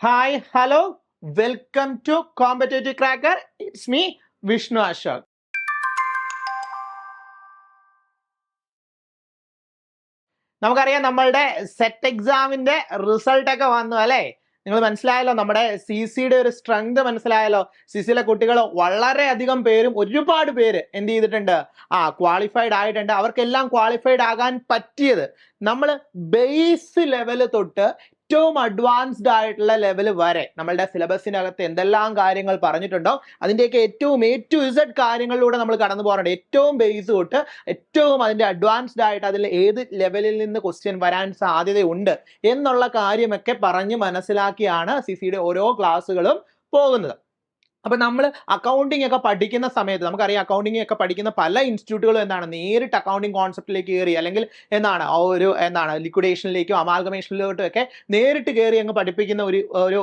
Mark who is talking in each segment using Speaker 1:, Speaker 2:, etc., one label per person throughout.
Speaker 1: Hi hello welcome to competitive cracker it's me Vishnu Ashok നമുക്കറിയാം നമ്മളുടെ set എക്സാമിന്റെ result ഒക്കെ വന്നു അല്ലേ? നിങ്ങൾ മനസ്സിലായല്ലോ നമ്മുടെ സി സിയുടെ ഒരു സ്ട്രെങ്ത് മനസ്സിലായല്ലോ. സി സിയിലെ കുട്ടികൾ വളരെയധികം പേരും ഒരുപാട് പേര് എന്ത് ചെയ്തിട്ടുണ്ട്? ആ ക്വാളിഫൈഡ് ആയിട്ടുണ്ട്. അവർക്കെല്ലാം ക്വാളിഫൈഡ് ആകാൻ പറ്റിയത് നമ്മൾ ബേസ് ലെവൽ തൊട്ട് ഏറ്റവും അഡ്വാൻസ്ഡ് ആയിട്ടുള്ള ലെവൽ വരെ നമ്മളുടെ സിലബസിനകത്ത് എന്തെല്ലാം കാര്യങ്ങൾ പറഞ്ഞിട്ടുണ്ടോ അതിന്റെയൊക്കെ ഏറ്റവും എ ടു ഇസഡ് കാര്യങ്ങളിലൂടെ നമ്മൾ കടന്നു പോകാറുണ്ട്. ഏറ്റവും ബേസ് തൊട്ട് ഏറ്റവും അതിന്റെ അഡ്വാൻസ്ഡ് ആയിട്ട് അതിൽ ഏത് ലെവലിൽ നിന്ന് ക്വസ്റ്റ്യൻ വരാൻ സാധ്യതയുണ്ട് എന്നുള്ള കാര്യമൊക്കെ പറഞ്ഞ് മനസ്സിലാക്കിയാണ് സി സിയുടെ ഓരോ ക്ലാസ്സുകളും പോകുന്നത്. അപ്പൊ നമ്മൾ അക്കൗണ്ടിങ് ഒക്കെ പഠിക്കുന്ന സമയത്ത് നമുക്കറിയാം അക്കൗണ്ടിങ് ഒക്കെ പഠിക്കുന്ന പല ഇൻസ്റ്റിറ്റ്യൂട്ടുകളും എന്താണ്? നേരിട്ട് അക്കൗണ്ടിങ് കോൺസെപ്റ്റിലേക്ക് കയറി അല്ലെങ്കിൽ എന്താണ്? ഒരു എന്താണ്? ലിക്വിഡേഷനിലേക്കോ അമാൽഗമേഷനിലോട്ടും ഒക്കെ നേരിട്ട് കയറി അങ്ങ് പഠിപ്പിക്കുന്ന ഒരു ഒരു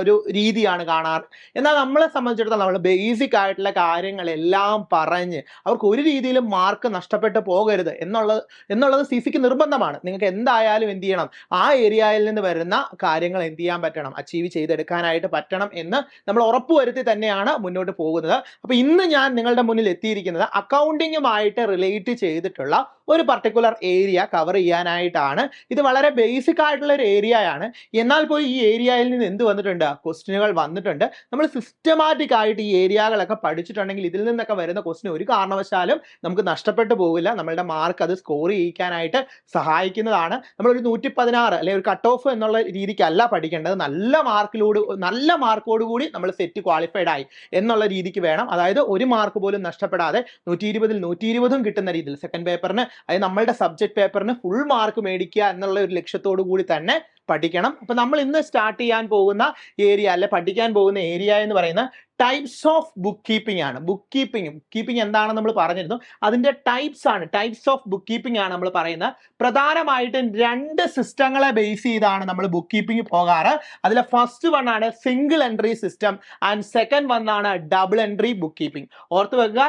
Speaker 1: ഒരു രീതിയാണ് കാണാറ്. എന്നാൽ നമ്മളെ സംബന്ധിച്ചിടത്തോളം നമ്മൾ ബേസിക് ആയിട്ടുള്ള കാര്യങ്ങളെല്ലാം പറഞ്ഞ് അവർക്ക് ഒരു രീതിയിലും മാർക്ക് നഷ്ടപ്പെട്ടു പോകരുത് എന്നുള്ളത് എന്നുള്ളത് സി സിക്ക് നിർബന്ധമാണ്. നിങ്ങൾക്ക് എന്തായാലും എന്ത് ചെയ്യണം? ആ ഏരിയയിൽ നിന്ന് വരുന്ന കാര്യങ്ങൾ എന്ത് ചെയ്യാൻ പറ്റണം? അച്ചീവ് ചെയ്തെടുക്കാനായിട്ട് പറ്റണം എന്ന് നമ്മൾ ഉറപ്പുവരുത്തി തന്നെയാണ് മുന്നോട്ട് പോകുന്നത്. അപ്പോൾ ഇന്ന് ഞാൻ നിങ്ങളുടെ മുന്നിൽ എത്തിയിരിക്കുന്നത് അക്കൗണ്ടിങ്ങുമായിട്ട് റിലേറ്റ് ചെയ്തിട്ടുള്ള ഒരു പർട്ടിക്കുലർ ഏരിയ കവർ ചെയ്യാനായിട്ടാണ്. ഇത് വളരെ ബേസിക് ആയിട്ടുള്ള ഒരു ഏരിയയാണ് എന്നാൽ പോയി ഈ ഏരിയയിൽ നിന്ന് എന്ത് വന്നിട്ടുണ്ട്? ക്വസ്റ്റിനുകൾ വന്നിട്ടുണ്ട്. നമ്മൾ സിസ്റ്റമാറ്റിക് ആയിട്ട് ഈ ഏരിയകളൊക്കെ പഠിച്ചിട്ടുണ്ടെങ്കിൽ ഇതിൽ നിന്നൊക്കെ വരുന്ന ക്വസ്റ്റിന് ഒരു കാരണവശാലും നമുക്ക് നഷ്ടപ്പെട്ടു പോകില്ല നമ്മളുടെ മാർക്ക് അത് സ്കോർ ചെയ്യിക്കാനായിട്ട് സഹായിക്കുന്നതാണ്. നമ്മളൊരു നൂറ്റി പതിനാറ് അല്ലെങ്കിൽ ഒരു കട്ട് ഓഫ് എന്നുള്ള രീതിക്കല്ല പഠിക്കേണ്ടത്. നല്ല മാർക്കിലൂടെ നല്ല മാർക്കോട് കൂടി നമ്മൾ സെറ്റ് ക്വാളിഫൈഡ് ആയി എന്നുള്ള രീതിക്ക് വേണം. അതായത് ഒരു മാർക്ക് പോലും നഷ്ടപ്പെടാതെ നൂറ്റി ഇരുപതിൽ നൂറ്റി ഇരുപതും കിട്ടുന്ന രീതിയിൽ സെക്കൻഡ് പേപ്പറിന് അതായത് നമ്മളുടെ സബ്ജക്ട് പേപ്പറിന് ഫുൾ മാർക്ക് മേടിക്കുക എന്നുള്ള ഒരു ലക്ഷ്യത്തോടു കൂടി തന്നെ പഠിക്കണം. അപ്പൊ നമ്മൾ ഇന്ന് സ്റ്റാർട്ട് ചെയ്യാൻ പോകുന്ന ഏരിയ അല്ലെ പഠിക്കാൻ പോകുന്ന ഏരിയ എന്ന് പറയുന്ന ടൈപ്സ് ഓഫ് ബുക്ക് കീപ്പിംഗ് ആണ്. ബുക്ക് കീപ്പിംഗ് ബുക്ക് കീപ്പിംഗ് എന്താണെന്ന് നമ്മൾ പറഞ്ഞിരുന്നു. അതിന്റെ ടൈപ്സ് ആണ്. ടൈപ്സ് ഓഫ് ബുക്ക് കീപ്പിംഗ് ആണ് നമ്മൾ പറയുന്നത്. പ്രധാനമായിട്ടും രണ്ട് സിസ്റ്റങ്ങളെ ബേസ് ചെയ്താണ് നമ്മൾ ബുക്ക് കീപ്പിംഗ് പോകാറ്. അതിലെ ഫസ്റ്റ് വൺ ആണ് single entry system and second one ആണ് ഡബിൾ എൻട്രി ബുക്ക് കീപ്പിംഗ് ഓർത്ത് വെക്കുക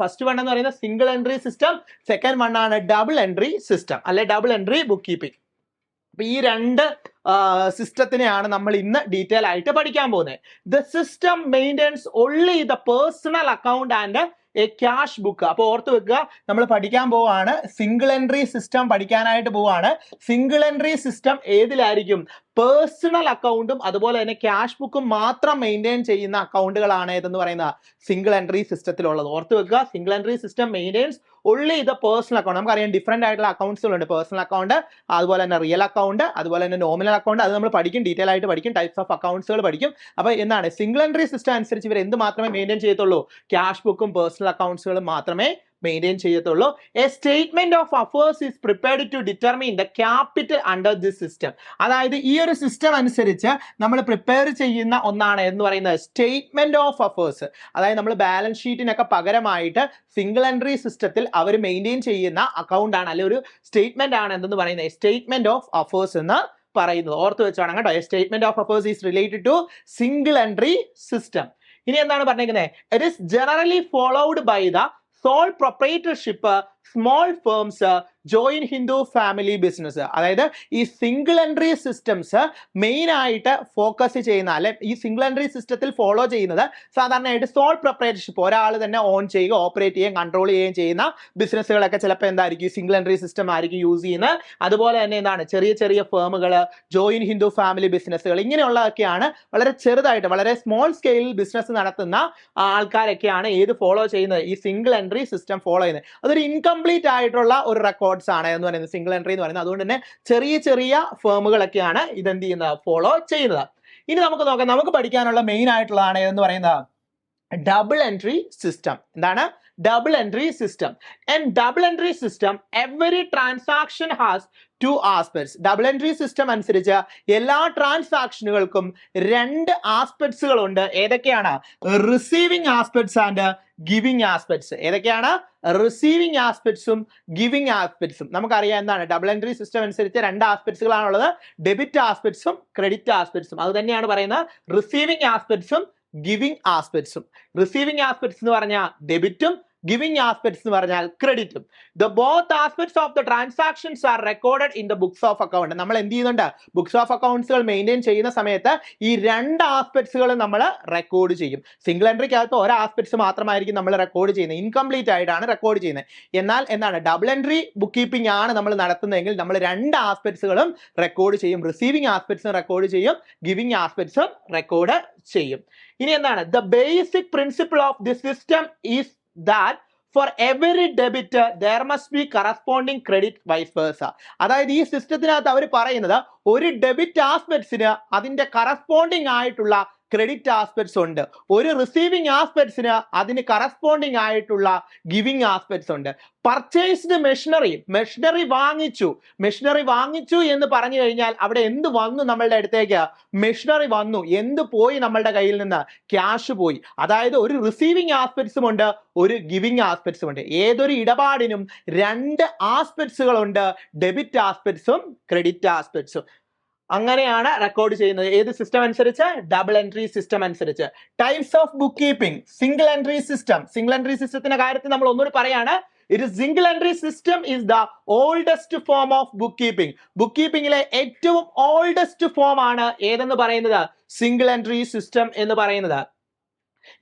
Speaker 1: ഫസ്റ്റ് വൺ എന്ന് പറയുന്നത് single entry system second one ആണ് ഡബിൾ എൻട്രി സിസ്റ്റം അല്ലെ ഡബിൾ എൻട്രി ബുക്ക് കീപ്പിംഗ് അപ്പൊ ഈ രണ്ട് സിസ്റ്റത്തിനെയാണ് നമ്മൾ ഇന്ന് ഡീറ്റെയിൽ ആയിട്ട് പഠിക്കാൻ പോകുന്നത്. The system maintains only the personal account and a cash book അപ്പോൾ ഓർത്ത് വെക്കുക നമ്മൾ പഠിക്കാൻ പോവാണ് സിംഗിൾ എൻട്രി സിസ്റ്റം പഠിക്കാനായിട്ട് പോവാണ് സിംഗിൾ എൻട്രി സിസ്റ്റം ഏതിലായിരിക്കും? പേഴ്സണൽ അക്കൗണ്ടും അതുപോലെ തന്നെ ക്യാഷ് ബുക്കും മാത്രം മെയിന്റെയിൻ ചെയ്യുന്ന അക്കൗണ്ടുകളാണ് ഏതെന്ന് പറയുന്നത്? സിംഗിൾ എൻട്രി സിസ്റ്റത്തിലുള്ളത് ഓർത്ത് വെക്കുക single entry system maintains only ഇത് പേഴ്സണൽ അക്കൗണ്ട് നമുക്കറിയാം ഡിഫറെന്റ് ആയിട്ടുള്ള അക്കൗണ്ട്സുകളുണ്ട് പേഴ്സണൽ അക്കൗണ്ട് അതുപോലെ തന്നെ റിയൽ അക്കൗണ്ട് അതുപോലെ തന്നെ നോമിനൽ അക്കൗണ്ട് അത് നമ്മൾ പഠിക്കും ഡീറ്റെയിൽ ആയിട്ട് പഠിക്കും ടൈപ്സ് ഓഫ് അക്കൗണ്ട്സുകൾ പഠിക്കും. അപ്പോൾ എന്താണ്? സിംഗിൾ എൻട്രി സിസ്റ്റം അനുസരിച്ച് ഇവർ എന്ത് മാത്രമേ മെയിന്റെയിൻ ചെയ്യത്തുള്ളൂ? ക്യാഷ് ബുക്കും പേഴ്സണൽ അക്കൗണ്ട്സുകളും മാത്രമേ മെയിന്റെയിൻ ചെയ്യത്തുള്ളൂ. A statement of affairs is prepared to determine the capital under this system അതായത് ഈ ഒരു സിസ്റ്റം അനുസരിച്ച് നമ്മൾ പ്രിപ്പയർ ചെയ്യുന്ന ഒന്നാണ് എന്ന് പറയുന്നത് സ്റ്റേറ്റ്മെന്റ് ഓഫ് അഫേഴ്സ് അതായത് നമ്മൾ ബാലൻസ് ഷീറ്റിനൊക്കെ പകരമായിട്ട് സിംഗിൾ എൻട്രി സിസ്റ്റത്തിൽ അവർ മെയിന്റെയിൻ ചെയ്യുന്ന അക്കൗണ്ട് ആണ് അല്ലെങ്കിൽ ഒരു സ്റ്റേറ്റ്മെന്റ് ആണ് എന്തെന്ന് പറയുന്നത്? സ്റ്റേറ്റ്മെന്റ് ഓഫ് അഫേഴ്സ് എന്ന് പറയുന്നത്. ഓർത്ത് വെച്ചാണ് കേട്ടോ. Statement of affairs is related to single entry system ഇനി എന്താണ് പറഞ്ഞിരിക്കുന്നത് it is generally followed by the sole proprietorship small firms join Hindu family business അതായത് ഈ സിംഗിൾ എൻട്രി സിസ്റ്റംസ് മെയിൻ ആയിട്ട് ഫോക്കസ് ചെയ്യുന്ന അല്ലെ ഈ സിംഗിൾ എൻട്രി സിസ്റ്റത്തിൽ ഫോളോ ചെയ്യുന്നത് സാധാരണയായിട്ട് സോൾ പ്രൊപ്പറേറ്റർഷിപ്പ് ഒരാൾ തന്നെ ഓൺ ചെയ്യുക ഓപ്പറേറ്റ് ചെയ്യുകയും കൺട്രോൾ ചെയ്യുകയും ചെയ്യുന്ന ബിസിനസ്സുകളൊക്കെ ചിലപ്പോൾ എന്തായിരിക്കും സിംഗിൾ എൻട്രി സിസ്റ്റം ആയിരിക്കും യൂസ് ചെയ്യുന്നത്. അതുപോലെ തന്നെ എന്താണ്? ചെറിയ ചെറിയ ഫേമുകൾ ജോയിൻ ഹിന്ദു ഫാമിലി ബിസിനസ്സുകൾ ഇങ്ങനെയുള്ളതൊക്കെയാണ് വളരെ ചെറുതായിട്ട് വളരെ സ്മോൾ സ്കെയിലിൽ ബിസിനസ് നടത്തുന്ന ആൾക്കാരൊക്കെയാണ് ഏത് ഫോളോ ചെയ്യുന്നത്? ഈ സിംഗിൾ എൻട്രി സിസ്റ്റം ഫോളോ ചെയ്യുന്നത്. അതൊരു ഇൻകംപ്ലീറ്റ് ആയിട്ടുള്ള ഒരു റെക്കോർഡ്സ് ആണ് എന്ന് പറയുന്നത് സിംഗിൾ എൻട്രി എന്ന് പറയുന്നത്. അതുകൊണ്ട് തന്നെ ചെറിയ ചെറിയ ഫേമുകളൊക്കെയാണ് ഇതെന്ത് ചെയ്യുന്നത്? ഫോളോ ചെയ്യുന്നത്. ഇനി നമുക്ക് നോക്കാം. നമുക്ക് പഠിക്കാനുള്ള മെയിൻ ആയിട്ടുള്ളതാണ് എന്ന് പറയുന്നത് ഡബിൾ എൻട്രി സിസ്റ്റം എന്താണ്? Double entry system and double entry system every transaction has two aspects double entry system അനുസരിച്ച് എല്ലാ ട്രാൻസാക്ഷനുകൾക്കും രണ്ട് ആസ്പെക്ട്സുകൾ ഉണ്ട് ഏതൊക്കെയാണ്? Receiving aspects and giving aspects ഏതൊക്കെയാണ്? റിസീവിംഗ് ആസ്പെക്ട്സും ഗിവിങ് ആസ്പെക്ട്സും നമുക്കറിയാം എന്താണ്? ഡബിൾ എൻട്രി സിസ്റ്റം അനുസരിച്ച് രണ്ട് ആസ്പെക്ട്സുകളാണുള്ളത് ഡെബിറ്റ് ആസ്പെക്ട്സും ക്രെഡിറ്റ് ആസ്പെക്ട്സും അത് തന്നെയാണ് പറയുന്നത് റിസീവിങ് ആസ്പെക്ട്സും ഗിവിങ് ആസ്പെക്ട്സും റിസീവിങ് ആസ്പെക്ട്സ് എന്ന് പറഞ്ഞാൽ ഡെബിറ്റും ഗിവിംഗ് ആസ്പെക്ട്സ് എന്ന് പറഞ്ഞാൽ ക്രെഡിറ്റും the both aspects of the transactions are recorded in the books of account നമ്മൾ എന്ത് ചെയ്യുന്നുണ്ട്? ബുക്സ് ഓഫ് അക്കൗണ്ട്സുകൾ മെയിന്റെയിൻ ചെയ്യുന്ന സമയത്ത് ഈ രണ്ട് ആസ്പെക്ട്സുകൾ നമ്മൾ റെക്കോർഡ് ചെയ്യും. സിംഗിൾ എൻട്രിക്കകത്ത് ഒരു ആസ്പെക്ട്സ് മാത്രമായിരിക്കും നമ്മൾ റെക്കോർഡ് ചെയ്യുന്നത്. ഇൻകംപ്ലീറ്റ് ആയിട്ടാണ് റെക്കോർഡ് ചെയ്യുന്നത്. എന്നാൽ എന്താണ്? ഡബിൾ എൻട്രി ബുക്ക് കീപ്പിംഗ് ആണ് നമ്മൾ നടത്തുന്നതെങ്കിൽ നമ്മൾ രണ്ട് ആസ്പെക്ട്സുകളും റെക്കോർഡ് ചെയ്യും. റിസീവിംഗ് ആസ്പെക്ട്സും റെക്കോർഡ് ചെയ്യും. ഗിവിംഗ് ആസ്പെക്ട്സും റെക്കോർഡ് ചെയ്യും. ഇനി എന്താണ്? The basic principle of the system is that for every debit there must be corresponding credit vice versa അതായത് ഈ സിസ്റ്റത്തിനകത്ത് അവർ പറയുന്നത് ഒരു ഡെബിറ്റ് ആസ്പെക്ട്സിന് അതിന്റെ കറസ്പോണ്ടിങ് ആയിട്ടുള്ള ക്രെഡിറ്റ് ആസ്പെക്ട്സ് ഉണ്ട്. ഒരു റിസീവിങ് ആസ്പെക്ട്സിന് അതിന് കറസ്പോണ്ടിങ് ആയിട്ടുള്ള ഗിവിങ് ആസ്പെക്ട്സ് ഉണ്ട്. പർച്ചേസ്ഡ് മെഷീനറി മെഷീനറി വാങ്ങിച്ചു. മെഷീനറി വാങ്ങിച്ചു എന്ന് പറഞ്ഞു കഴിഞ്ഞാൽ അവിടെ എന്ത് വന്നു നമ്മളുടെ അടുത്തേക്ക്? മെഷീനറി വന്നു. എന്ത് പോയി നമ്മളുടെ കയ്യിൽ നിന്ന്? ക്യാഷ് പോയി. അതായത് ഒരു റിസീവിങ് ആസ്പെക്ട്സും ഉണ്ട് ഒരു ഗിവിങ് ആസ്പെക്ട്സും ഉണ്ട്. ഏതൊരു ഇടപാടിനും രണ്ട് ആസ്പെക്ട്സുകളുണ്ട് ഡെബിറ്റ് ആസ്പെക്ട്സും ക്രെഡിറ്റ് ആസ്പെക്ട്സും അങ്ങനെയാണ് റെക്കോർഡ് ചെയ്യുന്നത്. ഏത് സിസ്റ്റം അനുസരിച്ച്? ഡബിൾ എൻട്രി സിസ്റ്റം അനുസരിച്ച്. Types of bookkeeping single entry system single entry സിസ്റ്റത്തിന്റെ കാര്യത്തിൽ നമ്മൾ ഒന്നുകൂടി പറയാണ്. ഒരു single entry system is the oldest form of bookkeeping book കീപ്പിംഗിലെ ഏറ്റവും ഓൾഡസ്റ്റ് ഫോം ആണ് ഏതെന്ന് പറയുന്നത്? സിംഗിൾ എൻട്രി സിസ്റ്റം എന്ന് പറയുന്നത്.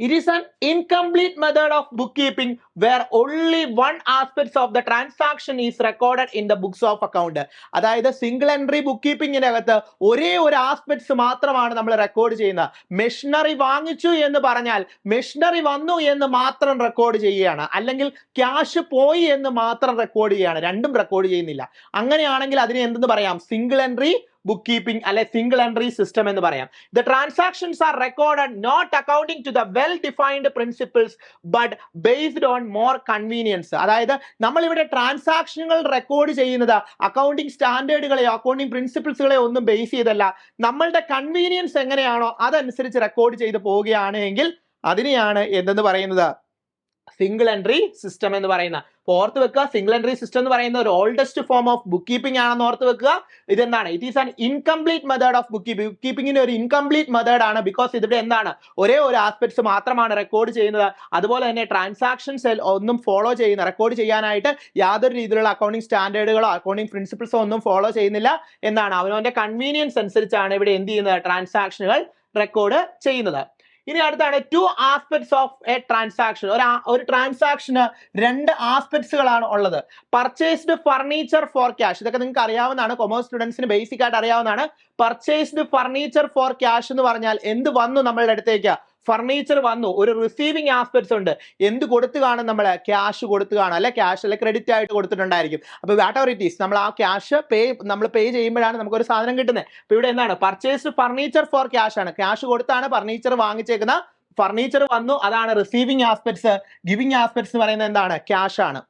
Speaker 1: It is an incomplete method of bookkeeping where only one aspect of the transaction is recorded in the books of account. അതായത് single entry ബുക്ക് കീപ്പിംഗിന്റെ അകത്ത് ഒരേ ഒരു ആസ്പെക്ട്സ് മാത്രമാണ് നമ്മൾ റെക്കോർഡ് ചെയ്യുന്നത്. മെഷീനറി വാങ്ങിച്ചു എന്ന് പറഞ്ഞാൽ മെഷീനറി വന്നു എന്ന് മാത്രം റെക്കോർഡ് ചെയ്യുകയാണ്. അല്ലെങ്കിൽ ക്യാഷ് പോയി എന്ന് മാത്രം റെക്കോർഡ് ചെയ്യുകയാണ്. രണ്ടും റെക്കോർഡ് ചെയ്യുന്നില്ല. അങ്ങനെയാണെങ്കിൽ അതിനെ എന്തെന്ന് പറയാം? സിംഗിൾ എൻട്രി ബുക്ക് കീപ്പിംഗ് അല്ലെ സിംഗിൾ എൻട്രി സിസ്റ്റം എന്ന് പറയാം. The transactions are record not accounting to the well defined principles but based on more convenience അതായത് നമ്മൾ ഇവിടെ ട്രാൻസാക്ഷനുകൾ റെക്കോർഡ് ചെയ്യുന്നത് അക്കൗണ്ടിങ് സ്റ്റാൻഡേർഡുകളെയോ അക്കൗണ്ടിങ് പ്രിൻസിപ്പിൾസുകളെയോ ഒന്നും ബേസ് ചെയ്തല്ല. നമ്മളുടെ കൺവീനിയൻസ് എങ്ങനെയാണോ അതനുസരിച്ച് റെക്കോർഡ് ചെയ്ത് പോവുകയാണ് എങ്കിൽ അതിനെയാണ് എന്തെന്ന് പറയുന്നത്? സിംഗിൾ എൻട്രി സിസ്റ്റം എന്ന് പറയുന്ന. ഓർത്ത് വെക്കുക സിംഗിൾ എൻട്രി സിസ്റ്റം എന്ന് പറയുന്ന ഒരു oldest form of book keeping ആണെന്ന് ഓർത്ത് വെക്കുക. ഇതെന്താണ്? It is an incomplete method of bookkeeping book കീപ്പിംഗിന്റെ ഒരു ഇൻകംപ്ലീറ്റ് മെത്തേഡ് ആണ്. ബിക്കോസ് ഇതിവിടെ എന്താണ്? ഒരേ ഒരു ആസ്പെക്ട്സ് മാത്രമാണ് റെക്കോർഡ് ചെയ്യുന്നത്. അതുപോലെ തന്നെ ട്രാൻസാക്ഷൻസ് ഒന്നും ഫോളോ ചെയ്യുന്ന റെക്കോർഡ് ചെയ്യാനായിട്ട് യാതൊരു രീതിയിലുള്ള അക്കൗണ്ടിങ് സ്റ്റാൻഡേർഡുകളോ അക്കൗണ്ടിങ് പ്രിൻസിപ്പിൾസോ ഒന്നും ഫോളോ ചെയ്യുന്നില്ല എന്നാണ്. അവനവന്റെ കൺവീനിയൻസ് അനുസരിച്ചാണ് ഇവിടെ എന്ത് ചെയ്യുന്നത്? ട്രാൻസാക്ഷനുകൾ റെക്കോർഡ് ചെയ്യുന്നത്. ഇനി അടുത്താണ് two aspects of a transaction ഒരു ഒരു ട്രാൻസാക്ഷന് രണ്ട് ആസ്പെക്ട്സുകളാണ് ഉള്ളത്. പർച്ചേസ്ഡ് ഫർണിച്ചർ ഫോർ ക്യാഷ് ഇതൊക്കെ നിങ്ങൾക്ക് അറിയാവുന്നതാണ്. കൊമേഴ്സ് സ്റ്റുഡൻസിന് ബേസിക് ആയിട്ട് അറിയാവുന്നതാണ്. പർച്ചേസ്ഡ് ഫർണിച്ചർ ഫോർ ക്യാഷ് എന്ന് പറഞ്ഞാൽ എന്ത് വന്നു നമ്മളുടെ അടുത്തേക്ക്? ഫർണിച്ചർ വന്നു. ഒരു റിസീവിങ് ആസ്പെക്ട്സ് ഉണ്ട്. എന്ത് കൊടുത്തു കാണും നമ്മൾ ക്യാഷ് കൊടുത്തു കാണും. അല്ലെ ക്യാഷ് അല്ലെ ക്രെഡിറ്റ് ആയിട്ട് കൊടുത്തിട്ടുണ്ടായിരിക്കും. അപ്പോൾ വാട്ട് അവർ ഇറ്റ് ഈസ് നമ്മൾ ആ ക്യാഷ് പേ നമ്മൾ പേ ചെയ്യുമ്പോഴാണ് നമുക്ക് ഒരു സാധനം കിട്ടുന്നത്. അപ്പോൾ ഇവിടെ എന്താണ്? പർച്ചേസ് ഫർണിച്ചർ ഫോർ ക്യാഷ് ആണ്. ക്യാഷ് കൊടുത്താണ് ഫർണിച്ചർ വാങ്ങിച്ചേക്കുന്ന. ഫർണിച്ചർ വന്നു. അതാണ് റിസീവിങ് ആസ്പെക്ട്സ് ഗിവിങ് ആസ്പെക്ട്സ് എന്ന് പറയുന്നത് എന്താണ്? ക്യാഷ് ആണ്.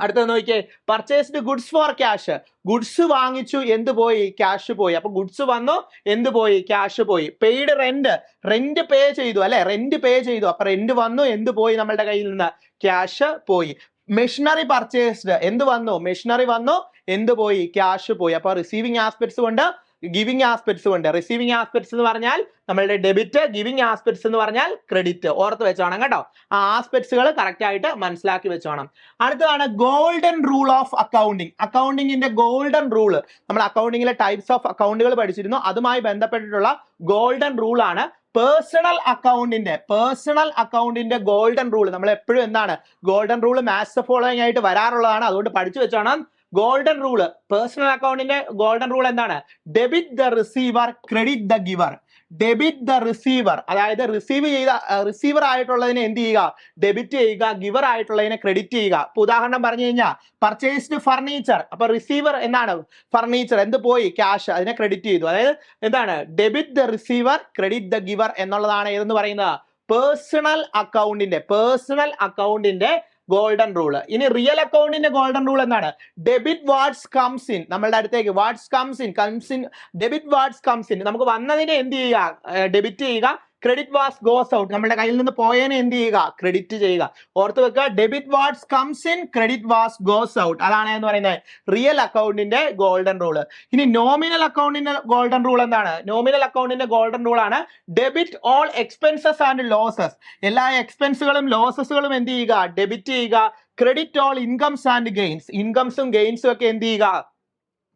Speaker 1: അടുത്തത് നോക്കിയേ. Purchased goods for cash goods വാങ്ങിച്ചു എന്ത് പോയി? ക്യാഷ് പോയി. അപ്പൊ ഗുഡ്സ് വന്നു എന്ത് പോയി? ക്യാഷ് പോയി. പെയ്ഡ് റെന്റ് റെന്റ് പേ ചെയ്തു അല്ലെ? റെന്റ് പേ ചെയ്തു. അപ്പൊ റെന്റ് വന്നു എന്ത് പോയി നമ്മളുടെ കയ്യിൽ നിന്ന്? ക്യാഷ് പോയി. മെഷീനറി പർച്ചേസ്ഡ് എന്ത് വന്നു? മെഷീനറി വന്നു എന്ത് പോയി? ക്യാഷ് പോയി. അപ്പൊ റിസീവിങ് ആസ്പെക്ട്സ് കൊണ്ട് ഗിവിംഗ് ആസ്പെക്ട്സും ഉണ്ട് റിസീവിംഗ് ആസ്പെക്ട്സ് എന്ന് പറഞ്ഞാൽ നമ്മളുടെ ഡെബിറ്റ് ഗിവിംഗ് ആസ്പെക്ട്സ് എന്ന് പറഞ്ഞാൽ ക്രെഡിറ്റ് ഓർത്ത് വെച്ചോണം കേട്ടോ. ആ ആസ്പെക്ട്സുകൾ കറക്റ്റ് ആയിട്ട് മനസ്സിലാക്കി വെച്ചോണം അടുത്തതാണ് ഗോൾഡൻ റൂൾ ഓഫ് അക്കൗണ്ടിങ് അക്കൗണ്ടിങ്ങിന്റെ ഗോൾഡൻ റൂൾ നമ്മൾ അക്കൗണ്ടിങ്ങിലെ ടൈപ്സ് ഓഫ് അക്കൗണ്ടുകൾ പഠിച്ചിരുന്നു. അതുമായി ബന്ധപ്പെട്ടിട്ടുള്ള ഗോൾഡൻ റൂൾ ആണ് പേഴ്സണൽ അക്കൗണ്ടിന്റെ പേഴ്സണൽ അക്കൗണ്ടിന്റെ ഗോൾഡൻ റൂൾ നമ്മൾ എപ്പോഴും എന്താണ്? ഗോൾഡൻ റൂൾ മാത്സ് ഫോളോയിങ് ആയിട്ട് വരാറുള്ളതാണ്. അതുകൊണ്ട് പഠിച്ചു വെച്ചോണം ഗോൾഡൻ റൂൾ. പേഴ്സണൽ അക്കൗണ്ടിന്റെ ഗോൾഡൻ റൂൾ എന്താണ്? Debit the receiver credit the giver. Debit the receiver അതായത് റിസീവ് ചെയ്ത റിസീവർ ആയിട്ടുള്ളതിനെ എന്ത് ചെയ്യുക? ഡെബിറ്റ് ചെയ്യുക ഗിവർ ആയിട്ടുള്ളതിനെ ക്രെഡിറ്റ് ചെയ്യുക. ഇപ്പൊ ഉദാഹരണം പറഞ്ഞു കഴിഞ്ഞാൽ പർച്ചേസ്ഡ് ഫർണിച്ചർ അപ്പൊ റിസീവർ എന്താണ്? ഫർണിച്ചർ എന്ത് പോയി? ക്യാഷ് അതിനെ ക്രെഡിറ്റ് ചെയ്തു. അതായത് എന്താണ്? Debit the receiver credit the giver എന്നുള്ളതാണ് ഏതെന്ന് പറയുന്നത്? പേഴ്സണൽ അക്കൗണ്ടിന്റെ പേഴ്സണൽ അക്കൗണ്ടിന്റെ ഗോൾഡൻ റൂൾ ഇനി റിയൽ അക്കൗണ്ടിന്റെ ഗോൾഡൻ റൂൾ എന്താണ്? ഡെബിറ്റ് വാട്സ് കംസ് ഇൻ നമ്മളുടെ അടുത്തേക്ക് what's comes in comes in debit what's comes in നമുക്ക് വന്നതിനെ എന്ത് ചെയ്യുക? ഡെബിറ്റ് ചെയ്യുക. ക്രെഡിറ്റ് വാസ് ഗോസ് ഔട്ട് നമ്മുടെ കയ്യിൽ നിന്ന് പോയേനെ എന്ത് ചെയ്യുക? ക്രെഡിറ്റ് ചെയ്യുക. ഓർത്ത് വെക്കുക debit what's comes in credit what's goes out അതാണ് എന്ന് പറയുന്നത് റിയൽ അക്കൗണ്ടിന്റെ ഗോൾഡൻ റൂൾ ഇനി നോമിനൽ അക്കൗണ്ടിന്റെ ഗോൾഡൻ റൂൾ എന്താണ്? നോമിനൽ അക്കൗണ്ടിന്റെ ഗോൾഡൻ റൂൾ ആണ് debit all expenses and losses എല്ലാ എക്സ്പെൻസുകളും ലോസസുകളും എന്ത് ചെയ്യുക? ഡെബിറ്റ് ചെയ്യുക. Credit all incomes and gains ഇൻകംസും ഗെയിൻസും ഒക്കെ എന്ത് ചെയ്യുക?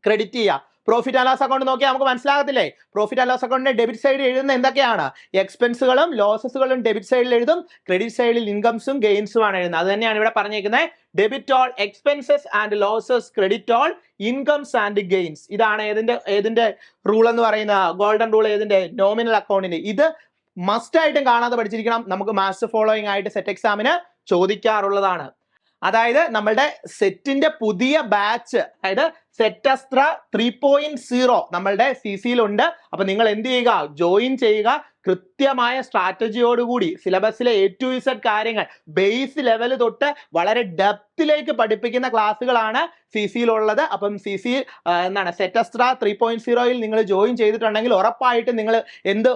Speaker 1: ക്രെഡിറ്റ് ചെയ്യുക. പ്രോഫിറ്റ് ആൻഡ് ലോസ് അക്കൗണ്ട് നോക്കിയാൽ നമുക്ക് മനസ്സിലാകത്തില്ലേ? പ്രോഫിറ്റ് ആൻഡ് ലോസ് അക്കൗണ്ടിന്റെ ഡെബിറ്റ് സൈഡിൽ എഴുതുന്ന എന്തൊക്കെയാണ്? എക്സ്പെൻസുകളും ലോസസുകളും ഡെബിറ്റ് സൈഡിൽ എഴുതും ക്രെഡിറ്റ് സൈഡിൽ ഇൻകംസും ഗെയിൻസും ആണ് എഴുതുന്നത്. അത് തന്നെയാണ് ഇവിടെ പറഞ്ഞേക്കുന്നത് debit all expenses and losses credit all incomes and gains ഇതാണ് ഏതിന്റെ ഏതിന്റെ റൂൾ എന്ന് പറയുന്ന ഗോൾഡൻ റൂൾ ഏതിന്റെ? നോമിനൽ അക്കൗണ്ടിന്റെ ഇത് മസ്റ്റ് ആയിട്ടും കാണാതെ പഠിച്ചിരിക്കണം. നമുക്ക് മാസ്റ്റർ ഫോളോയിങ് ആയിട്ട് സെറ്റ് എക്സാമിന് ചോദിക്കാറുള്ളതാണ്. അതായത് നമ്മളുടെ സെറ്റിന്റെ പുതിയ ബാച്ച് അതായത് സെറ്റസ്ത്ര ത്രീ പോയിന്റ് സീറോ നമ്മളുടെ സി സിയിലുണ്ട് അപ്പൊ നിങ്ങൾ എന്ത് ചെയ്യുക. ജോയിൻ ചെയ്യുക കൃത്യമായ സ്ട്രാറ്റജിയോടുകൂടി സിലബസിലെ എ ടു ഇസഡ് കാര്യങ്ങൾ. ബേസ് ലെവൽ തൊട്ട് വളരെ ഡെപ്തിലേക്ക് പഠിപ്പിക്കുന്ന ക്ലാസ്സുകളാണ് സി സിയിലുള്ളത് അപ്പം സി സി എന്താണ്? സെറ്റസ്ട്ര ത്രീ പോയിന്റ് സീറോയിൽ നിങ്ങൾ ജോയിൻ ചെയ്തിട്ടുണ്ടെങ്കിൽ ഉറപ്പായിട്ട് നിങ്ങൾ എന്ത്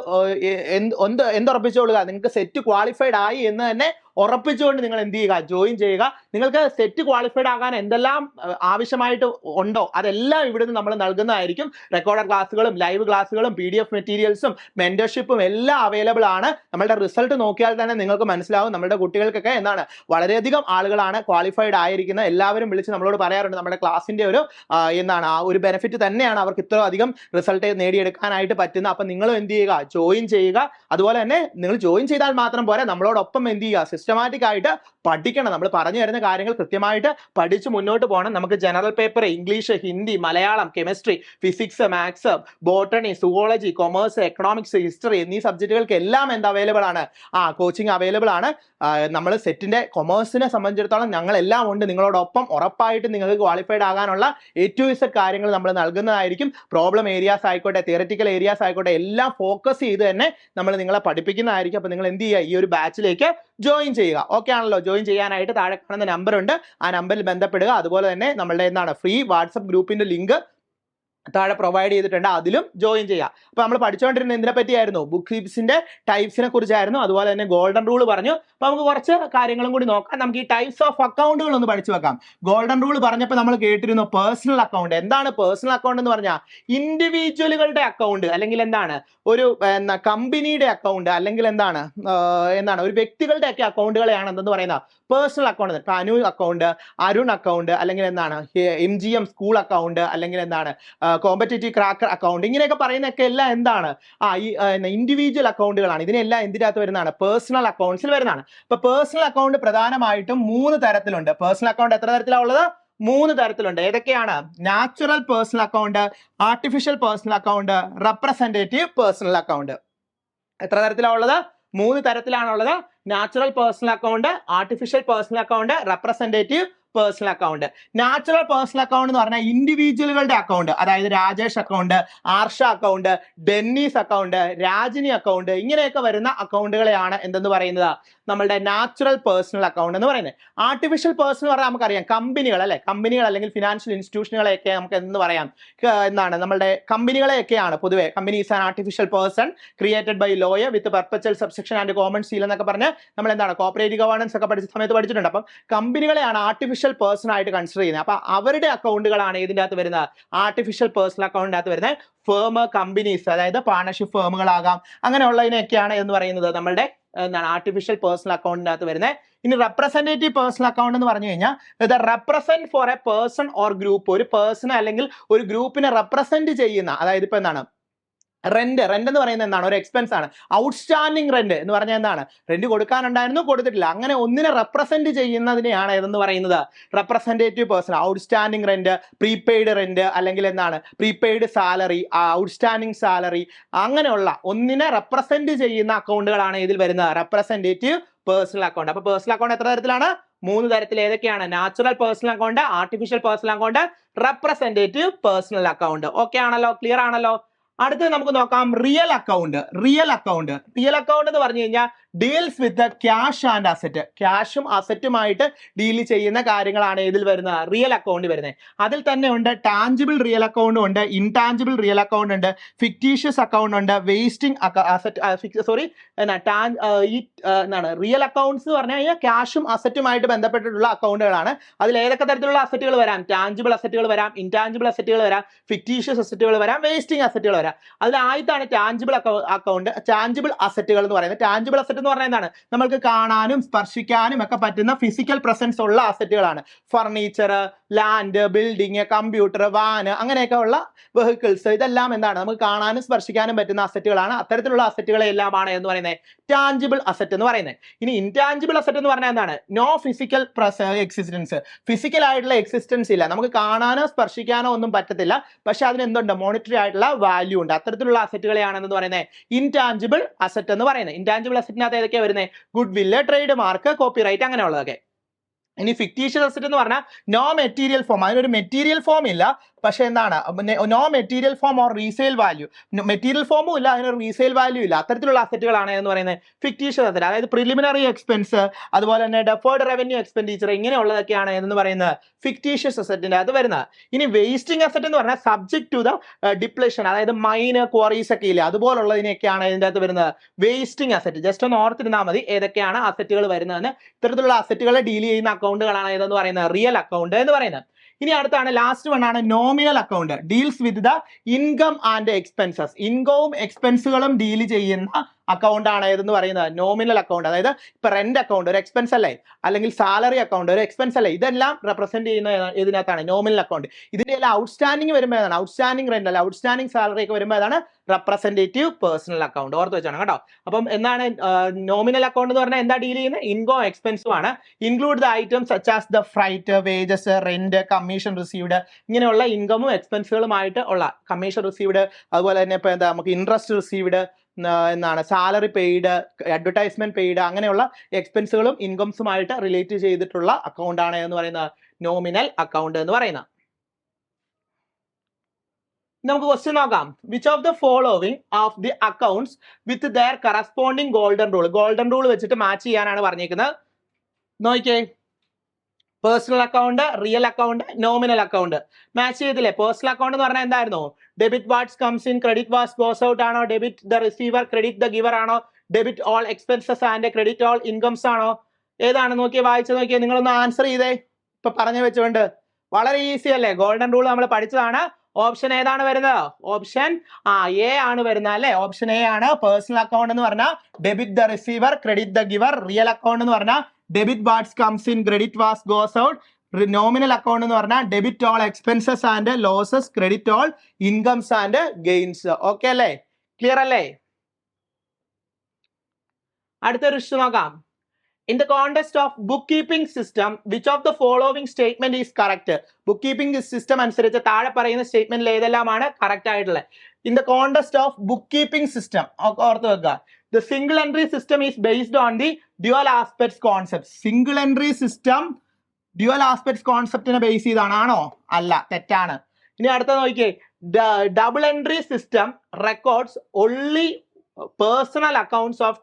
Speaker 1: എന്ത് എന്ത് എന്തുറപ്പിച്ചോളുക? നിങ്ങൾക്ക് സെറ്റ് ക്വാളിഫൈഡ് ആയി എന്ന് തന്നെ ഉറപ്പിച്ചുകൊണ്ട് നിങ്ങൾ എന്ത് ചെയ്യുക ജോയിൻ ചെയ്യുക. നിങ്ങൾക്ക് സെറ്റ് ക്വാളിഫൈഡ് ആകാൻ എന്തെല്ലാം ആവശ്യമായിട്ട് ഉണ്ടോ? അതെല്ലാം ഇവിടുന്ന് നമ്മൾ നൽകുന്നതായിരിക്കും. റെക്കോർഡർ ക്ലാസ്സുകളും ലൈവ് ക്ലാസ്സുകളും പി ഡി എഫ് മെറ്റീരിയൽസും മെന്റർഷിപ്പും എല്ലാം അവൈലബിൾ ആണ്. നമ്മളുടെ റിസൾട്ട് നോക്കിയാൽ തന്നെ നിങ്ങൾക്ക് മനസ്സിലാവും നമ്മുടെ കുട്ടികൾക്കൊക്കെ എന്താണ്? വളരെയധികം ആളുകളാണ് ക്വാളിഫൈഡ് ആയിരിക്കുന്നത്. എല്ലാവരും വിളിച്ച് നമ്മളോട് പറയാറുണ്ട് നമ്മുടെ ക്ലാസ്സിന്റെ ഒരു എന്താണ് ആ ഒരു ബെനിഫിറ്റ് തന്നെയാണ് അവർക്ക് ഇത്ര അധികം റിസൾട്ട് നേടിയെടുക്കാനായിട്ട് പറ്റുന്നത്. അപ്പം നിങ്ങളും എന്ത് ചെയ്യുക? ജോയിൻ ചെയ്യുക. അതുപോലെ തന്നെ നിങ്ങൾ ജോയിൻ ചെയ്താൽ മാത്രം പോരാ. നമ്മളോടൊപ്പം എന്ത് ചെയ്യുക? സിസ്റ്റമാറ്റിക് ആയിട്ട് പഠിക്കണം. നമ്മൾ പറഞ്ഞു തരുന്ന കാര്യങ്ങൾ കൃത്യമായിട്ട് പഠിച്ച് മുന്നോട്ട് പോകണം. നമുക്ക് general paper English Hindi Malayalam chemistry physics maths botany zoology commerce economics history എന്നീ സബ്ജക്റ്റുകൾക്ക് എല്ലാം എന്ത് അവൈലബിൾ ആണ്? ആ കോച്ചിങ് അവൈലബിൾ ആണ്. നമ്മൾ സെറ്റിന്റെ കൊമേഴ്സിനെ സംബന്ധിച്ചിടത്തോളം ഞങ്ങളെല്ലാം ഉണ്ട്. നിങ്ങളോടൊപ്പം ഉറപ്പായിട്ട് നിങ്ങൾക്ക് ക്വാളിഫൈഡ് ആകാനുള്ള ഏറ്റവും ഇസഡ് കാര്യങ്ങൾ നമ്മൾ നൽകുന്നതായിരിക്കും. പ്രോബ്ലം ഏരിയാസ് ആയിക്കോട്ടെ തിയററ്റിക്കൽ ഏരിയാസ് ആയിക്കോട്ടെ എല്ലാം ഫോക്കസ് ചെയ്ത് തന്നെ നമ്മൾ നിങ്ങളെ പഠിപ്പിക്കുന്നതായിരിക്കും. അപ്പോൾ നിങ്ങൾ എന്ത് ചെയ്യുക? ഈ ഒരു ബാച്ചിലേക്ക് ജോയിൻ ചെയ്യുക. ഓക്കെ ആണല്ലോ ജോയിൻ ചെയ്യാനായിട്ട് താഴെ കാണുന്ന നമ്പർ ഉണ്ട്. ആ നമ്പറിൽ ബന്ധപ്പെടുക. അതുപോലെ തന്നെ നമ്മളുടെ എന്താണ് ഫ്രീ വാട്സപ്പ് ഗ്രൂപ്പിന്റെ ലിങ്ക് താഴെ പ്രൊവൈഡ് ചെയ്തിട്ടുണ്ട്. അതിലും ജോയിൻ ചെയ്യാം. അപ്പൊ നമ്മൾ പഠിച്ചുകൊണ്ടിരുന്ന എന്തിനെ പറ്റിയായിരുന്നു? ബുക്ക് കീപ്സിന്റെ ടൈപ്സിനെ കുറിച്ചായിരുന്നു. അതുപോലെ തന്നെ ഗോൾഡൻ റൂൾ പറഞ്ഞു. അപ്പോൾ നമുക്ക് കുറച്ച് കാര്യങ്ങളും കൂടി നോക്കാം. നമുക്ക് ഈ ടൈപ്സ് ഓഫ് അക്കൗണ്ടുകൾ ഒന്ന് പഠിച്ചു വെക്കാം. ഗോൾഡൻ റൂൾ പറഞ്ഞപ്പോൾ നമ്മൾ കേട്ടിരുന്നു പേഴ്സണൽ അക്കൗണ്ട് എന്താണ് പേഴ്സണൽ അക്കൗണ്ട് എന്ന് പറഞ്ഞാൽ ഇൻഡിവിജ്വലുകളുടെ അക്കൗണ്ട് അല്ലെങ്കിൽ എന്താണ്? ഒരു എന്നാ കമ്പനിയുടെ അക്കൗണ്ട് അല്ലെങ്കിൽ എന്താണ്? എന്താണ്? ഒരു വ്യക്തികളുടെ ഒക്കെ അക്കൗണ്ടുകളെയാണ് എന്തെന്ന് പറയുന്നത്? പേഴ്സണൽ അക്കൗണ്ട് ഇപ്പൊ അനു അക്കൗണ്ട് അരുൺ അക്കൗണ്ട് അല്ലെങ്കിൽ എന്താണ്? M G M school account അല്ലെങ്കിൽ എന്താണ്? കോമ്പറ്റേറ്റീവ് ക്രാക്കർ അക്കൗണ്ട് ഇങ്ങനെയൊക്കെ പറയുന്നതൊക്കെ എല്ലാം എന്താണ്? ആ ഈ ഇൻഡിവിജ്വൽ അക്കൗണ്ടുകളാണ് ഇതിനെല്ലാം എന്തിനകത്ത് വരുന്നതാണ്? പേഴ്സണൽ അക്കൗണ്ട്സിൽ വരുന്നതാണ്. ഇപ്പൊ പേഴ്സണൽ അക്കൗണ്ട് പ്രധാനമായിട്ടും മൂന്ന് തരത്തിലുണ്ട്. പേഴ്സണൽ അക്കൗണ്ട് എത്ര തരത്തിലാണ് ഉള്ളത് മൂന്ന് തരത്തിലുണ്ട്. ഏതൊക്കെയാണ്? Natural personal account artificial personal account representative personal account എത്ര തരത്തിലാണുള്ളത്? മൂന്ന് തരത്തിലാണുള്ളത്. Natural personal account artificial personal account representative personal account natural personal account എന്ന് പറഞ്ഞാൽ ഇൻഡിവിജ്വലുകളുടെ അക്കൗണ്ട് അതായത് Rajesh account Arsha account Dennis account Rajini account ഇങ്ങനെയൊക്കെ വരുന്ന അക്കൗണ്ടുകളെയാണ് എന്തെന്ന് പറയുന്നത്? നമ്മളുടെ നാച്ചുറൽ പേഴ്സണൽ അക്കൗണ്ട് എന്ന് പറയുന്നത്. ആർട്ടിഫിഷ്യൽ പേഴ്സണൽ പറഞ്ഞാൽ നമുക്കറിയാം. കമ്പനികൾ അല്ലെ? കമ്പനികൾ അല്ലെങ്കിൽ ഫിനാൻഷ്യൽ ഇൻസ്റ്റിറ്റ്യൂഷനുകളെയൊക്കെ നമുക്ക് എന്ന് പറയാം? എന്താണ്? നമ്മളുടെ കമ്പനികളെയൊക്കെയാണ് പൊതുവെ. Company is an artificial person created by lawyer with perpetual subsection and common seal എന്നൊക്കെ പറഞ്ഞ് നമ്മൾ എന്താണ് കോപ്പറേറ്റീവ് ഗവേണൻസ് ഒക്കെ പഠിച്ച സമയത്ത് പഠിച്ചിട്ടുണ്ട്. അപ്പം കമ്പനികളെയാണ് ആർട്ടിഫിഷ്യൽ പേഴ്സൺ ആയിട്ട് കൺസിഡർ ചെയ്യുന്നത്. അപ്പൊ അവരുടെ അക്കൗണ്ടുകളാണ് ഇതിന്റെ അകത്ത് വരുന്നത്? ആർട്ടിഫിഷ്യൽ പേഴ്സണൽ അക്കൗണ്ടിന്റെ അകത്ത് വരുന്ന ഫേം കമ്പനീസ് അതായത് പാർട്ണർഷിപ്പ് ഫേമുകളാകാം അങ്ങനെയുള്ളതിനൊക്കെയാണ് എന്ന് പറയുന്നത് നമ്മളുടെ എന്താണ് ആർട്ടിഫിഷ്യൽ പേഴ്സണൽ അക്കൗണ്ടിന്റെ അകത്ത് വരുന്നത്. ഇനി റെപ്രസെന്റേറ്റീവ് പേഴ്സണൽ അക്കൗണ്ട് എന്ന് പറഞ്ഞു കഴിഞ്ഞാൽ ഇത് represent for a person or group ഒരു പേഴ്സൺ അല്ലെങ്കിൽ ഒരു ഗ്രൂപ്പിനെ റെപ്രസെന്റ് ചെയ്യുന്ന അതായത് ഇപ്പോൾ എന്താണ് റെന്റ് റെന്റ് എന്ന് പറയുന്നത് എന്താണ്? ഒരു എക്സ്പെൻസ് ആണ്. ഔട്ട്സ്റ്റാൻഡിങ് റെന്റ് എന്ന് പറഞ്ഞാൽ എന്താണ്? റെന്റ് കൊടുക്കാനുണ്ടായിരുന്നു കൊടുത്തിട്ടില്ല. അങ്ങനെ ഒന്നിനെ റെപ്രസെന്റ് ചെയ്യുന്നതിനെയാണ് ഏതെന്ന് പറയുന്നത്? Representative person outstanding rent prepaid rent അല്ലെങ്കിൽ എന്താണ്? പ്രീപെയ്ഡ് സാലറി ഔട്ട്സ്റ്റാൻഡിങ് സാലറി അങ്ങനെയുള്ള ഒന്നിനെ റെപ്രസെന്റ് ചെയ്യുന്ന അക്കൗണ്ടുകളാണ് ഇതിൽ വരുന്നത്. റെപ്രസെന്റേറ്റീവ് പേഴ്സണൽ അക്കൗണ്ട് അപ്പൊ പേഴ്സണൽ അക്കൗണ്ട് എത്ര തരത്തിലാണ്? മൂന്ന് തരത്തിൽ ഏതൊക്കെയാണ്? Natural personal account artificial personal account representative personal account okay ആണല്ലോ? ക്ലിയർ ആണല്ലോ? അടുത്തത് നമുക്ക് നോക്കാം real account real account real account എന്ന് പറഞ്ഞു കഴിഞ്ഞാൽ deals with cash and asset ക്യാഷും അസറ്റുമായിട്ട് ഡീൽ ചെയ്യുന്ന കാര്യങ്ങളാണ് ഇതിൽ വരുന്നത്. റിയൽ അക്കൗണ്ട് വരുന്നത്. അതിൽ തന്നെ ഉണ്ട് ടാഞ്ചിബിൾ റിയൽ അക്കൗണ്ട് ഉണ്ട് ഇൻടാഞ്ചിബിൾ റിയൽ അക്കൗണ്ട് ഉണ്ട് ഫിക്റ്റീഷ്യസ് അക്കൗണ്ട് ഉണ്ട് വേസ്റ്റിംഗ് അസറ്റ് സോറി എന്നാ ടാ ഈ എന്നാണ് റിയൽ അക്കൗണ്ട്സ് എന്ന് പറഞ്ഞു കഴിഞ്ഞാൽ ക്യാഷും അസറ്റുമായിട്ട് ബന്ധപ്പെട്ടിട്ടുള്ള അക്കൗണ്ടുകളാണ് അതിൽ ഏതൊക്കെ തരത്തിലുള്ള അസറ്റുകൾ വരാം? ടാഞ്ചിബിൾ അസറ്റുകൾ വരാം ഇൻടാഞ്ചിബിൾ അസറ്റുകൾ വരാം ഫിക്റ്റീഷ്യസ് അസറ്റുകൾ വരാം വേസ്റ്റിംഗ് അസറ്റുകൾ വരാം. അതിൽ ആദ്യത്താണ് ടാഞ്ചിബിൾ അക്കൗണ്ട് ടാഞ്ചിബിൾ അസറ്റുകൾ എന്ന് പറയുന്നത്. ടാഞ്ചിബിൾ അസറ്റ് എന്ന് പറഞ്ഞാൽ എന്താണ്? നമ്മൾക്ക് കാണാനും സ്പർശിക്കാനും ഒക്കെ പറ്റുന്ന ഫിസിക്കൽ പ്രസൻസ് ഉള്ള അസറ്റുകളാണ് furniture land building computer van അങ്ങനെയൊക്കെ ഉള്ള വെഹിക്കിൾസ് ഇതെല്ലാം എന്താണ്? നമുക്ക് കാണാനും സ്പർശിക്കാനും പറ്റുന്ന അസറ്റുകളാണ് അത്തരത്തിലുള്ള അസറ്റുകളെ എല്ലാമാണ് എന്ന് പറയുന്നത്. ടാഞ്ചിബിൾ അസറ്റ് എന്ന് പറയുന്നത്. ഇനി ഇൻടാഞ്ചിബിൾ അസറ്റ് എന്ന് പറഞ്ഞാൽ എന്താണ്? നോ ഫിസിക്കൽ എക്സിസ്റ്റൻസ് ഫിസിക്കൽ ആയിട്ടുള്ള എക്സിസ്റ്റൻസ് ഇല്ല. നമുക്ക് കാണാനോ സ്പർശിക്കാനോ ഒന്നും പറ്റത്തില്ല. പക്ഷെ അതിന് എന്തുണ്ട്? മോണിറ്ററി ആയിട്ടുള്ള വാല്യൂ ഉണ്ട്. അത്തരത്തിലുള്ള അസറ്റുകളെയാണെന്ന് പറയുന്നത്. ഇൻടാഞ്ചിബിൾ അസറ്റ് എന്ന് പറയുന്നത്. ഇൻടാഞ്ചിബിൾ അസറ്റിനകത്ത് ഏതൊക്കെയാണ് വരുന്നത് ഗുഡ് വില്ല് ട്രേഡ് മാർക്ക് കോപ്പി റൈറ്റ് അങ്ങനെയുള്ളതൊക്കെ. ഇനി ഫിക്റ്റീഷ്യസ് അസറ്റ് എന്ന് പറഞ്ഞാൽ നോ മെറ്റീരിയൽ ഫോം അതിനൊരു മെറ്റീരിയൽ ഫോം ഇല്ല. പക്ഷെ എന്താണ്? No material form or resale value material ഫോമും ഇല്ല അതിന് റീസെയിൽ വാല്യൂ ഇല്ല. അത്തരത്തിലുള്ള അസറ്റുകളാണ് എന്ന് പറയുന്നത് ഫിക്റ്റീഷ്യസ് അസറ്റ് അതായത് പ്രിലിമിനറി എക്സ്പെൻസ് അതുപോലെ തന്നെ ഡെഫേർഡ് റവന്യൂ എക്സ്പെൻഡിച്ചർ ഇങ്ങനെയുള്ളതൊക്കെയാണ് എന്ന് പറയുന്നത് ഫിക്റ്റീഷ്യസ് അസറ്റിന്റെ അത് വരുന്നത്. ഇനി വേസ്റ്റിംഗ് അസറ്റ് എന്ന് പറഞ്ഞാൽ സബ്ജക്ട് ടു ദ ഡിപ്ലേഷൻ അതായത് മൈന് ക്വാറീസ് ഒക്കെ ഇല്ലേ അതുപോലുള്ളതിനൊക്കെയാണ് ഇതിന്റെ അകത്ത് വരുന്നത് വേസ്റ്റിംഗ് അസറ്റ് ജസ്റ്റ് ഒന്ന് ഓർത്തിരുന്നാൽ മതി ഏതൊക്കെയാണ് അസറ്റുകൾ വരുന്നതെന്ന്. ഇത്തരത്തിലുള്ള അസറ്റുകളെ ഡീൽ ചെയ്യുന്ന അക്കൗണ്ടുകളാണ് ഏതെന്ന് പറയുന്നത്? റിയൽ അക്കൗണ്ട് എന്ന് പറയുന്നത്. ഇനി അടുത്താണ് ലാസ്റ്റ് വൺ ആണ് nominal account deals with the income and expenses ഇൻകവും എക്സ്പെൻസുകളും ഡീൽ ചെയ്യുന്ന അക്കൗണ്ട് ആണ് ഏതെന്ന് പറയുന്നത്? നോമിനൽ അക്കൗണ്ട് അതായത് ഇപ്പൊ റെന്റ് അക്കൗണ്ട് ഒരു എക്സ്പെൻസ് അല്ലേ? അല്ലെങ്കിൽ സാലറി അക്കൗണ്ട് ഒരു എക്സ്പെൻസ് അല്ലേ? ഇതെല്ലാം റെപ്രസെന്റ് ചെയ്യുന്ന ഇതിനകത്താണ് നോമിനൽ അക്കൗണ്ട് ഇതിന്റെ എല്ലാം ഔട്ട്സ്റ്റാൻഡിങ് വരുമ്പോൾ ഏതാണ്? ഔട്ട്സ്റ്റാൻഡിങ് റെന്റ് അല്ല. ഔട്ട്സ്റ്റാൻഡിങ് സാലറി ഒക്കെ വരുമ്പോൾ ഏതാണ്? റെപ്രസെന്റേറ്റീവ് പേഴ്സണൽ അക്കൗണ്ട് ഓർത്ത് വെച്ചാണ് കേട്ടോ. അപ്പം എന്താണ് നോമിനൽ അക്കൗണ്ട് എന്ന് പറഞ്ഞാൽ എന്താ ഡീൽ ചെയ്യുന്നത്? ഇൻകം എക്സ്പെൻസും ആണ്. Include the items such as the freight wages rent commission received ഇങ്ങനെയുള്ള ഇൻകമും എക്സ്പെൻസുകളുമായിട്ട് ഉള്ള കമ്മീഷൻ റിസീവ്ഡ് അതുപോലെ തന്നെ ഇപ്പൊ എന്താ നമുക്ക് ഇൻട്രസ്റ്റ് റിസീവ്ഡ് എന്നാണ് സാലറി പെയ്ഡ് അഡ്വർടൈസ്മെന്റ് പെയ്ഡ് അങ്ങനെയുള്ള എക്സ്പെൻസുകളും ഇൻകംസുമായിട്ട് റിലേറ്റ് ചെയ്തിട്ടുള്ള അക്കൗണ്ട് ആണ് എന്ന് പറയുന്നത്. നോമിനൽ അക്കൗണ്ട് എന്ന് പറയുന്നത്. നമുക്ക് ക്വസ്റ്റ്യൻ നോക്കാം. Which of the following of the accounts with their corresponding golden rule golden rule വെച്ചിട്ട് മാച്ച് ചെയ്യാനാണ് പറഞ്ഞിരിക്കുന്നത്. നോക്കിയേ. Personal account real account nominal account match ചെയ്തില്ലേ? പേഴ്സണൽ അക്കൗണ്ട് എന്ന് പറഞ്ഞാൽ എന്തായിരുന്നു? Debit what's comes in credit what's goes out ആണോ? Debit the receiver credit the giver ആണോ? Debit all expenses and credit all incomes ആണോ? ഏതാണ്? നോക്കിയേ വായിച്ച് നോക്കിയേ. നിങ്ങളൊന്ന് ആൻസർ ചെയ്തേ. ഇപ്പൊ പറഞ്ഞു വെച്ചുകൊണ്ട് വളരെ ഈസി അല്ലേ? ഗോൾഡൻ റൂൾ നമ്മൾ പഠിച്ചതാണ്. ഓപ്ഷൻ ഏതാണ് വരുന്നത്? ഓപ്ഷൻ ആ എ ആണ് വരുന്നത് അല്ലെ? ഓപ്ഷൻ എ ആണ് പേഴ്സണൽ അക്കൗണ്ട് എന്ന് പറഞ്ഞാൽ debit the receiver credit the giver real account എന്ന് പറഞ്ഞാൽ debit what's comes in credit what's goes out nominal account എന്ന് പറഞ്ഞാൽ debit all expenses and losses credit all incomes and gains okay അല്ലേ? Clear അല്ലേ? അടുത്തൊരു issue നോക്കാം. In the context of book keeping system which of the following statement is correct book keeping system അനുസരിച്ച് താഴെ പറയുന്ന സ്റ്റേറ്റ്മെന്റിൽ ഏതെല്ലാമാണ് കറക്റ്റ് ആയിട്ടുള്ളത്? In the context of book keeping system ഓർത്ത് വെക്കുക. The single entry system is based on the dual aspects concept single entry system dual aspects കോൺസെപ്റ്റിനെ base ചെയ്താണാണോ അല്ല തെറ്റാണ്. ഇനി അടുത്ത നോക്കിയേ. Double entry system records only personal accounts of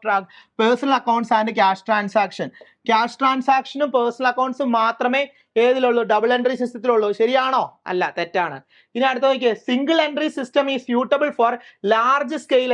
Speaker 1: personal accounts and cash transaction cash ട്രാൻസാക്ഷനും പേഴ്സണൽ അക്കൗണ്ട്സും മാത്രമേ ഏതിലുള്ളൂ? ഡബിൾ എൻട്രി സിസ്റ്റത്തിലുള്ളൂ ശരിയാണോ? അല്ല തെറ്റാണ്. ഇനി അടുത്ത നോക്കിയേ. Single entry system is suitable for large scale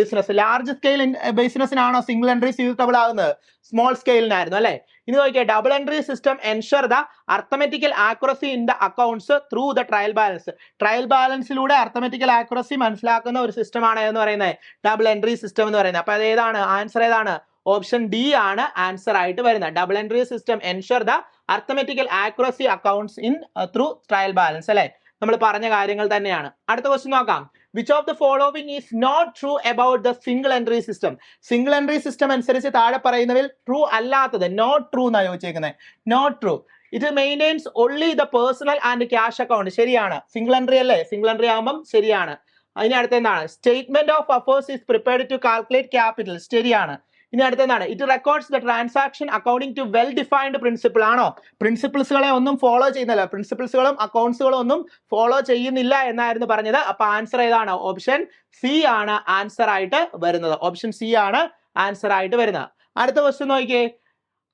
Speaker 1: business large scale ബിസിനസ്സിനാണോ single entry suitable ആകുന്നത്? സ്മോൾ സ്കെയിലിനായിരുന്നു അല്ലെ? ഇനി നോക്കിയാൽ double entry system ensure the arithmetical accuracy in the accounts through the trial balance trial ബാലൻസിലൂടെ arithmetical accuracy മനസ്സിലാക്കുന്ന ഒരു സിസ്റ്റമാണ് എന്ന് പറയുന്നത്? ഡബിൾ എൻട്രി സിസ്റ്റം എന്ന് പറയുന്നത്. അപ്പൊ അത് ഏതാണ്? ആൻസർ ഏതാണ്? ഓപ്ഷൻ ഡി ആണ് ആൻസർ ആയിട്ട് വരുന്നത്. Double entry system ensure the arithmetical accuracy accounts in through trial balance അല്ലെ? നമ്മൾ പറഞ്ഞ കാര്യങ്ങൾ തന്നെയാണ്. അടുത്ത ക്വസ്റ്റ്യൻ നോക്കാം. Which of the following is not true about the single entry system single entry system അനുസരിച്ച് താഴെ പറയുന്നതിൽ ട്രൂ അല്ലാത്തത് നോട്ട് ട്രൂ എന്നാണ് ചോദിച്ചേക്കുന്നത് not true it maintains only the personal and cash account ശരിയാണ്. സിംഗിൾ എൻട്രി അല്ലേ? Single entry ആകുമ്പം ശരിയാണ്. അതിന് അടുത്ത എന്താണ്? Statement of affairs is prepared to calculate capital ശരിയാണ്. ഇനി അടുത്ത എന്താണ് it records the transaction accounting to well defined principle ആണോ പ്രിൻസിപ്പിൾസുകളെ ഒന്നും ഫോളോ ചെയ്യുന്നില്ല. പ്രിൻസിപ്പിൾസുകളും അക്കൗണ്ട്സുകളും ഒന്നും ഫോളോ ചെയ്യുന്നില്ല എന്നായിരുന്നു പറഞ്ഞത്. അപ്പൊ ആൻസർ ഏതാണ്? ഓപ്ഷൻ സി ആണ് ആൻസർ ആയിട്ട് വരുന്നത്. ഓപ്ഷൻ സി ആണ് ആൻസർ ആയിട്ട് വരുന്നത്. അടുത്ത ക്വസ്റ്റ്യൻ നോക്കിയേ.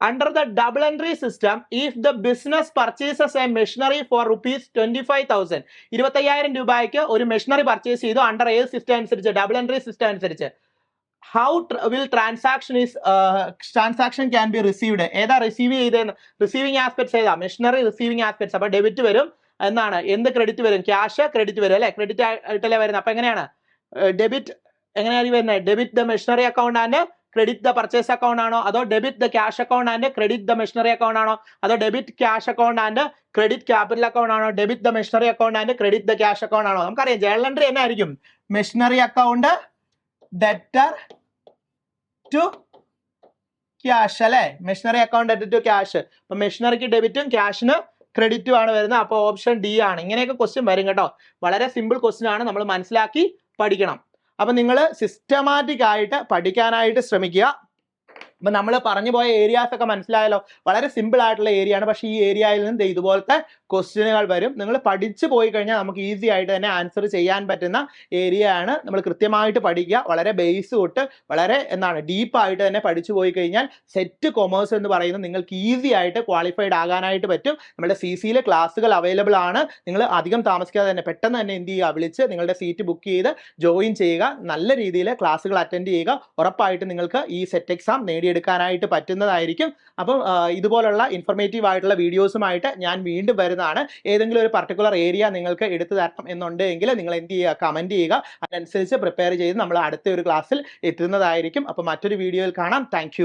Speaker 1: Under the double entry system if the business purchases a machinery for rupees twenty five thousand ഇരുപത്തയ്യായിരം രൂപയ്ക്ക് ഒരു മെഷീനറി പർച്ചേസ് ചെയ്തു അണ്ടർ ഏത് സിസ്റ്റം അനുസരിച്ച്? ഡബിൾ എൻട്രി സിസ്റ്റം അനുസരിച്ച്. How will transaction is transaction can be received ഏതാ receive ചെയ്തതെന്ന് receiving aspects ഏതാ? മെഷീനറി റിസീവിംഗ് ആസ്പെക്ട്സ് അപ്പൊ ഡെബിറ്റ് വരും എന്നാണ്. എന്ത് ക്രെഡിറ്റ് വരും? ക്യാഷ് ക്രെഡിറ്റ് വരും അല്ലെ? ക്രെഡിറ്റ് ആയിട്ടല്ലേ വരുന്നത്. അപ്പൊ എങ്ങനെയാണ്? ഡെബിറ്റ് എങ്ങനെയാണ് വരുന്നത്? Debit the machinery account and credit the purchase account ആണോ? അതോ debit the cash account and credit the machinery account ആണോ? അതോ debit cash account and credit capital account ആണോ? Debit the machinery account and credit the cash account ആണോ? നമുക്കറിയാം. Journal entry എന്നായിരിക്കും. Machinery account debtor to cash അല്ലെ? Machinery account debtor to cash അപ്പൊ മെഷീനറിക്ക് ഡെബിറ്റും ക്യാഷിന് ക്രെഡിറ്റും ആണ് വരുന്നത്. അപ്പോൾ ഓപ്ഷൻ ഡി ആണ്. ഇങ്ങനെയൊക്കെ ക്വസ്റ്റ്യൻ വരും കേട്ടോ. വളരെ സിമ്പിൾ ക്വസ്റ്റ്യൻ ആണ്. നമ്മൾ മനസ്സിലാക്കി പഠിക്കണം. അപ്പൊ നിങ്ങൾ സിസ്റ്റമാറ്റിക് ആയിട്ട് പഠിക്കാനായിട്ട് ശ്രമിക്കുക. അപ്പൊ നമ്മൾ പറഞ്ഞു പോയ ഏരിയാസ് ഒക്കെ മനസ്സിലായല്ലോ. വളരെ സിമ്പിൾ ആയിട്ടുള്ള ഏരിയ ആണ്. പക്ഷേ ഈ ഏരിയയിൽ നിന്ന് ഇതുപോലത്തെ ക്വസ്റ്റ്യനുകൾ വരും. നിങ്ങൾ പഠിച്ചു പോയി കഴിഞ്ഞാൽ നമുക്ക് ഈസി ആയിട്ട് തന്നെ ആൻസർ ചെയ്യാൻ പറ്റുന്ന ഏരിയ ആണ് നമ്മൾ കൃത്യമായിട്ട് പഠിക്കുക. വളരെ ബേസ് തൊട്ട് വളരെ എന്താണ് ഡീപ്പായിട്ട് തന്നെ പഠിച്ചു പോയി കഴിഞ്ഞാൽ സെറ്റ് കൊമേഴ്സ് എന്ന് പറയുന്നത് നിങ്ങൾക്ക് ഈസി ആയിട്ട് ക്വാളിഫൈഡ് ആകാനായിട്ട് പറ്റും. നമ്മുടെ സി സിയിലെ ക്ലാസ്സുകൾ അവൈലബിൾ ആണ്. നിങ്ങൾ അധികം താമസിക്കാതെ തന്നെ പെട്ടെന്ന് തന്നെ എന്ത് ചെയ്യുക? വിളിച്ച് നിങ്ങളുടെ സീറ്റ് ബുക്ക് ചെയ്ത് ജോയിൻ ചെയ്യുക. നല്ല രീതിയിൽ ക്ലാസ്സുകൾ അറ്റൻഡ് ചെയ്യുക. ഉറപ്പായിട്ട് നിങ്ങൾക്ക് ഈ സെറ്റ് എക്സാം നേടിയെടുക്കാനായിട്ട് പറ്റുന്നതായിരിക്കും. അപ്പം ഇതുപോലുള്ള ഇൻഫർമേറ്റീവ് ആയിട്ടുള്ള വീഡിയോസുമായിട്ട് ഞാൻ വീണ്ടും വരുന്നതാണ്. ഏതെങ്കിലും ഒരു പർട്ടിക്കുലർ ഏരിയ നിങ്ങൾക്ക് എടുത്തു തരണം എന്നുണ്ടെങ്കിൽ നിങ്ങൾ എന്ത് ചെയ്യുക? കമന്റ് ചെയ്യുക. അതനുസരിച്ച് പ്രിപ്പയർ ചെയ്ത് നമ്മൾ അടുത്ത ഒരു ക്ലാസ്സിൽ എത്തുന്നതായിരിക്കും. അപ്പോൾ മറ്റൊരു വീഡിയോയിൽ കാണാം. താങ്ക്